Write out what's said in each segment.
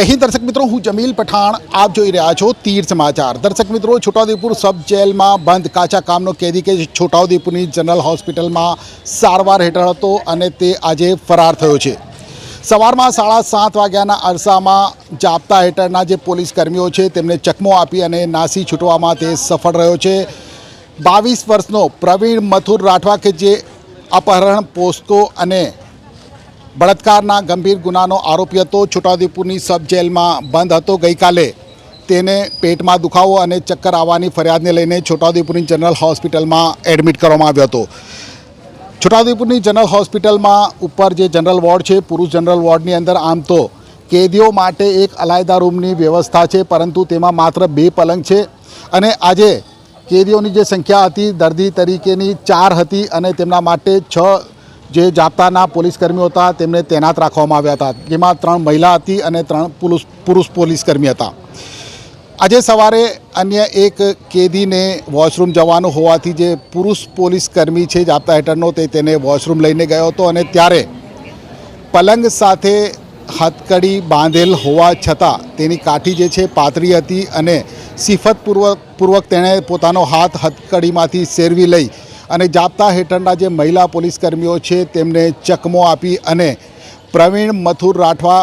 જય દર્શક મિત્રો, હું જમીલ પઠાણ. આપ જોઈ રહ્યા છો તીર સમાચાર. દર્શક મિત્રો, છોટાઉદેપુર સબ જેલમાં બંધ કાચા કામનો કેદી કે છોટાઉદેપુરની જનરલ હોસ્પિટલમાં સારવાર હેઠળ હતો અને તે આજે ફરાર થયો છે. સવારમાં સાડા સાત વાગ્યાના અરસામાં જાપતા હેઠળના જે પોલીસ કર્મીઓ છે, તેમને ચકમો આપી અને નાસી છૂટવામાં તે સફળ રહ્યો છે. બાવીસ વર્ષનો પ્રવીણ મથુર રાઠવા કે જે અપહરણ પોસ્કો અને બળાત્કારના ગંભીર ગુનાનો આરોપી હતો. છોટાઉદેપુરની સબ જેલમાં બંધ હતો. ગઈકાલે તેને પેટમાં દુખાવો અને ચક્કર આવવાની ફરિયાદને લઈને છોટાઉદેપુરની જનરલ હોસ્પિટલમાં એડમિટ કરવામાં આવ્યો હતો. છોટાઉદેપુરની જનરલ હોસ્પિટલમાં ઉપર જે જનરલ વોર્ડ છે, પુરુષ જનરલ વોર્ડની અંદર આમ તો કેદીઓ માટે એક અલાયદા રૂમની વ્યવસ્થા છે, પરંતુ તેમાં માત્ર બે પલંગ છે. અને આજે કેદીઓની જે સંખ્યા હતી, દર્દી તરીકેની ચાર હતી અને તેમના માટે છ જે જાપ્તાના પોલીસ કર્મીઓ હતા, તેમને તૈનાત રાખવામાં આવ્યા હતા. જેમાં ત્રણ મહિલા હતી અને ત્રણ પુરુષ પુરુષ પોલીસ કર્મી હતા. આજે સવારે અન્ય એક કેદીને વોશરૂમ જવાનું હોવાથી જે પુરુષ પોલીસ કર્મી છે જાપતા હેઠળનો, તે તેને વોશરૂમ લઈને ગયો હતો અને ત્યારે પલંગ સાથે હથકડી બાંધેલ હોવા છતાં તેની કાઠી જે છે પાતળી હતી અને સિફતપૂર્વક, પૂર્વક તેણે પોતાનો હાથ હથકડીમાંથી શેરવી લઈ અને જાપ્તા હેઠળના જે મહિલા પોલીસ કર્મીઓ છે, તેમને ચકમો આપી અને પ્રવીણ મથુર રાઠવા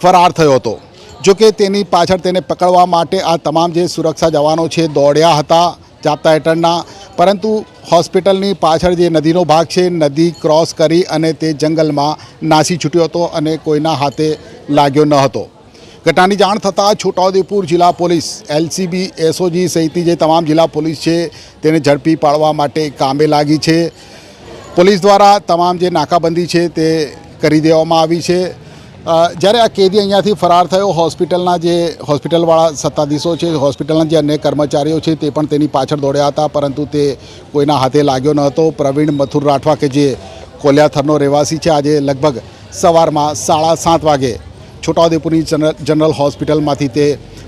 ફરાર થયો હતો. જો કે તેની પાછળ તેને પકડવા માટે આ તમામ જે સુરક્ષા જવાનો છે, દોડ્યા હતા જાપ્તા હેઠળના. પરંતુ હોસ્પિટલની પાછળ જે નદીનો ભાગ છે, નદી ક્રોસ કરી અને તે જંગલમાં નાસી છૂટ્યો હતો અને કોઈના હાથે લાગ્યો ન હતો. ઘટનાની જાણ થતાં છોટાઉદેપુર જિલ્લા પોલીસ, એલસીબી, એસઓજી સહિતની જે તમામ જિલ્લા પોલીસ છે તેને ઝડપી પાડવા માટે કામે લાગી છે. પોલીસ દ્વારા તમામ જે નાકાબંધી છે તે કરી દેવામાં આવી છે. જ્યારે આ કેદી અહીંયાથી ફરાર થયો, હોસ્પિટલના જે હોસ્પિટલવાળા સત્તાધીશો છે, હોસ્પિટલના જે અન્ય કર્મચારીઓ છે તે પણ તેની પાછળ દોડ્યા હતા, પરંતુ તે કોઈના હાથે લાગ્યો ન હતો. પ્રવીણ મથુર રાઠવા કે જે કોલિયાથરનો રહેવાસી છે, આજે લગભગ સવારમાં સાડા સાત વાગે છોટાઉદેપુરની જનરલ હોસ્પિટલમાંથી તે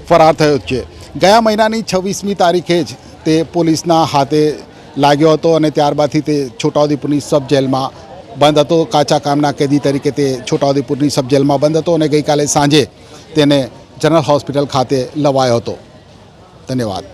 ફરાર થયો છે. ગયા મહિનાની છવ્વીસમી તારીખે જ તે પોલીસના હાથે લાગ્યો હતો અને ત્યારબાદથી તે છોટાઉદેપુરની સબ જેલમાં બંધ હતો. કાચા કામના કેદી તરીકે તે છોટાઉદેપુરની સબ જેલમાં બંધ હતો અને ગઈકાલે સાંજે તેને જનરલ હોસ્પિટલ ખાતે લવાયો હતો. ધન્યવાદ.